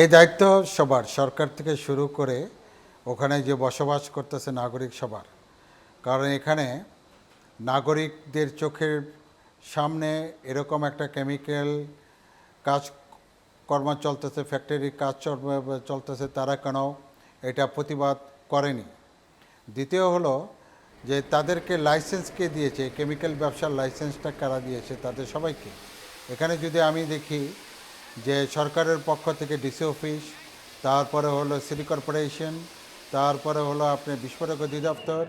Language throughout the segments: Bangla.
এই দায়িত্ব সবার, সরকার থেকে শুরু করে ওখানে যে বসবাস করতেছে নাগরিক সবার। কারণ এখানে নাগরিকদের চোখের সামনে এরকম একটা কেমিক্যাল কাজ কর্ম চলতেছে ফ্যাক্টরি কাজ চলতেছে, তারা কেন এটা প্রতিবাদ করেনি? দ্বিতীয় হলো যে তাদেরকে লাইসেন্স কে দিয়েছে কেমিক্যাল ব্যবসার লাইসেন্সটা কারা দিয়েছে তাদের সবাইকে? এখানে যদি আমি দেখি যে সরকারের পক্ষ থেকে ডিসি অফিস, তারপরে হলো সিটি কর্পোরেশন, তারপরে হলো আপনি বিস্ফোরক অধিদপ্তর,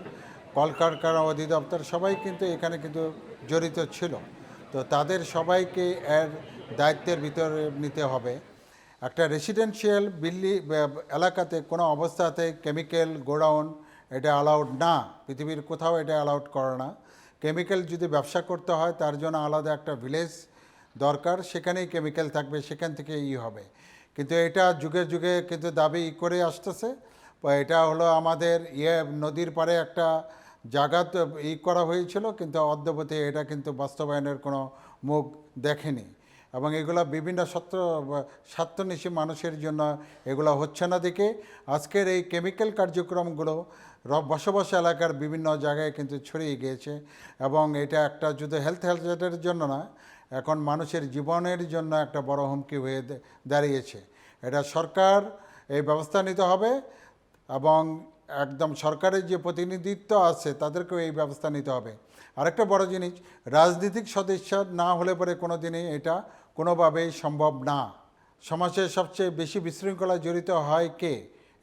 কলকারখানা অধিদপ্তর, সবাই কিন্তু এখানে কিন্তু জড়িত ছিল। তো তাদের সবাইকে এর দায়িত্বের ভিতরে নিতে হবে। একটা রেসিডেন্সিয়াল বিল্লি এলাকাতে কোনো অবস্থাতে কেমিক্যাল গোডাউন এটা অ্যালাউড না, পৃথিবীর কোথাও এটা অ্যালাউড করে না। কেমিক্যাল যদি ব্যবসা করতে হয়, তার জন্য আলাদা একটা ভিলেজ দরকার, সেখানেই কেমিক্যাল থাকবে, সেখান থেকে ই হবে। কিন্তু এটা যুগে যুগে কিন্তু দাবি করে আসতেছে। এটা হলো আমাদের ইয়ে নদীর পাড়ে একটা জায়গা তো ই করা হয়েছিল, কিন্তু অদ্যবধি এটা কিন্তু বাস্তবায়নের কোনো মুখ দেখেনি। এবং এগুলো বিভিন্ন সত্য স্বার্থনিশী মানুষের জন্য এগুলো হচ্ছে না দেখে। আজকের এই কেমিক্যাল কার্যক্রমগুলো বসবাস এলাকার বিভিন্ন জায়গায় কিন্তু ছড়িয়ে গিয়েছে। এবং এটা একটা শুধু হেলথ হেলথের জন্য না এখন মানুষের জীবনের জন্য একটা বড় হুমকি হয়ে দাঁড়িয়েছে। এটা সরকার এই ব্যবস্থা নিতে হবে এবং একদম সরকারের যে প্রতিনিধিত্ব আছে তাদেরকেও এই ব্যবস্থা নিতে হবে। আরেকটা বড় জিনিস, রাজনৈতিক সদস্য না হলে পরে কোনো দিনই এটা কোনোভাবেই সম্ভব না। সমাজের সবচেয়ে বেশি বিশৃঙ্খলা জড়িত হয় কে?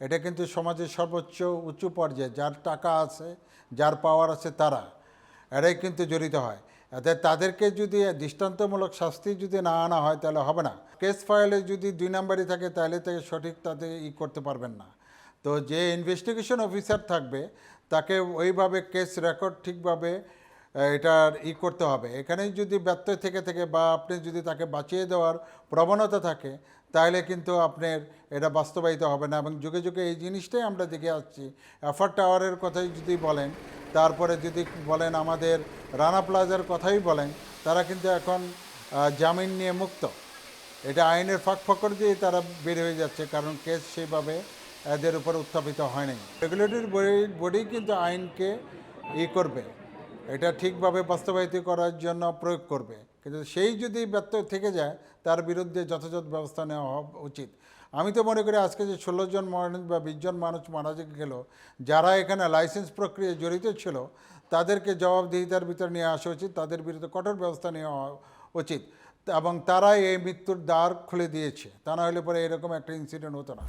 এটা কিন্তু সমাজের সর্বোচ্চ উঁচু পর্যায়ে, যার টাকা আছে, যার পাওয়ার আছে তারা, এরাই কিন্তু জড়িত হয়। তাদেরকে যদি দৃষ্টান্তমূলক শাস্তি যদি না আনা হয়, তাহলে হবে না। কেস ফাইলে যদি দুই নাম্বারই থাকে, তাহলে তাকে সঠিক তাতে ই করতে পারবেন না। তো যে ইনভেস্টিগেশন অফিসার থাকবে, তাকে ওইভাবে কেস রেকর্ড ঠিকভাবে এটার ই করতে হবে। এখানেই যদি ব্যত্যয় থেকে থেকে বা আপনি যদি তাকে বাঁচিয়ে দেওয়ার প্রবণতা থাকে, তাহলে কিন্তু আপনার এটা বাস্তবায়িত হবে না। এবং যুগে যুগে এই জিনিসটাই আমরা দেখে আসছি। এফার টাওয়ারের কথাই যদি বলেন তারপরে যদি বলেন আমাদের রানা প্লাজার কথাই বলেন, তারা কিন্তু এখন জামিন নিয়ে মুক্ত। এটা আইনের ফাঁক ফকর দিয়ে তারা বের হয়ে যাচ্ছে, কারণ কেস সেইভাবে এদের উপর উত্থাপিত হয়নি নাই। রেগুলেটরি বডি বডি কিন্তু আইনকে ই করবে, এটা ঠিকভাবে বাস্তবায়িত করার জন্য প্রয়োগ করবে। কিন্তু সেই যদি ব্যত্যয় থেকে যায়, তার বিরুদ্ধে যথাযথ ব্যবস্থা নেওয়া উচিত। আমি তো মনে করি আজকে যে ষোলো জন মানুষ বা বিশ জন মানুষ মারা গেল, যারা এখানে লাইসেন্স প্রক্রিয়ায় জড়িত ছিল, তাদেরকে জবাবদিহিতার ভিতরে নিয়ে আসা উচিত, তাদের বিরুদ্ধে কঠোর ব্যবস্থা নেওয়া উচিত এবং তারাই এই মৃত্যুর দ্বার খুলে দিয়েছে। তা না হলে পরে এরকম একটা ইনসিডেন্ট হতো না।